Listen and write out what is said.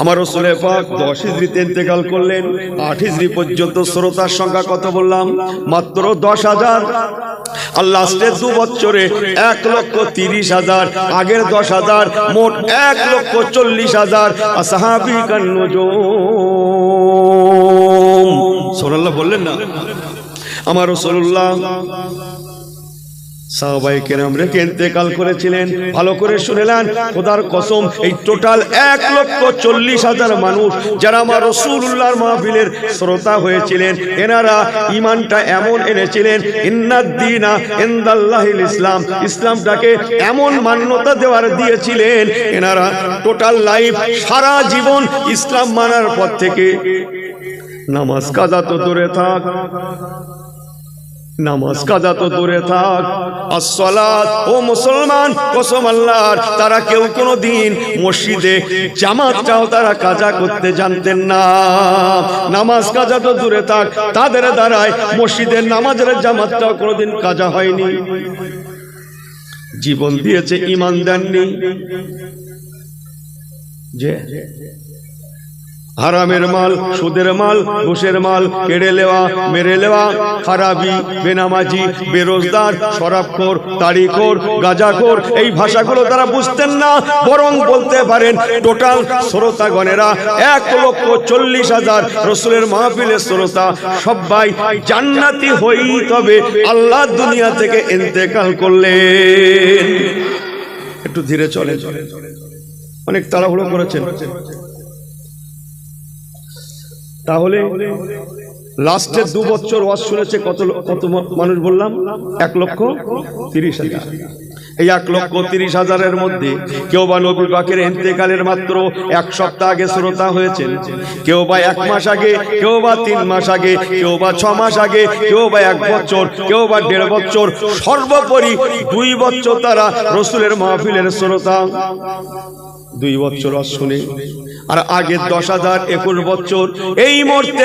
আমার রসুলে পাক দশ হিজড়িতে ইন্তেকাল করলেন, আট হিজড়ি পর্যন্ত শ্রোতার সংখ্যা কত বললাম? মাত্র দশ হাজার। আর লাস্টের দু বছরে এক লক্ষ তিরিশ হাজার, আগের দশ হাজার, মোট এক লক্ষ চল্লিশ হাজার। সাহাবি সোনাল্লাহ বললেন না? আমার রসুল্লাহ করেছিলেন। ভালো করে শুনেলেন কসম, এই টোটাল এক লক্ষ চল্লিশ হাজার মানুষ যারা আমার মাহফিলের শ্রোতা হয়েছিলেন, এনারা ইমানটা এমন এনেছিলেন ইসলাম, ইসলামটাকে এমন মান্যতা দেওয়ার দিয়েছিলেন, এনারা টোটাল লাইফ সারা জীবন ইসলাম মানার পর থেকে নামাজ কাজা তো দূরে থাক। নামাজ কাজা তো দূরে থাক। আসসালাত, ও মুসলমান তারা কেউ কোনো দিন মসজিদে জামাতটাও তারা কাজা করতে জানতেন না। নামাজ কাজা তো দূরে থাক, তাদের দ্বারাই মসজিদের নামাজের জামাতটাও কোনোদিন কাজা হয়নি। জীবন দিয়েছে ইমান দেননি। যে হারামের মাল, সুদের মাল, ঘুষের মাল, কেড়ে লেওয়া মেরে লেওয়া খারাপি, বেনামাজি, বেরোজগার, শরাবখোর, তাড়িখোর, গাজাখোর, এই ভাষাগুলো তারা বুঝতেন না, বরং বলতে পারেন টোটাল শ্রোতাগণেরা এক লক্ষ চল্লিশ হাজার রসুলের মাহফিলের শ্রোতা, সবাই জান্নাতি হই তবে আল্লাহ দুনিয়া থেকে ইন্তেকাল করলেন। একটু ধীরে চলে চলে চলে অনেক তাড়াহুড়ো করেছেন। তাহলে লাস্টের দু বছর ওয়াজ শুনেছে কত কত মানুষ বললাম? এক লক্ষ তিরিশ হাজার। এই এক লক্ষ তিরিশ হাজারের মধ্যে কেউ বা নবী পাকের এন্তেকালের মাত্র এক সপ্তাহ আগে শ্রোতা হয়েছেন। কেউ বা এক মাস আগে, কেউ বা তিন মাস আগে, কেউ বা ছ মাস আগে, কেউ বা এক বছর, কেউ বা দেড় বছর। সর্বোপরি দুই বছর তারা রসুলের মাহফিলের শ্রোতা। দুই বছর শুনে আর আগে দশ হাজার একুশ বছর এই মুহূর্তে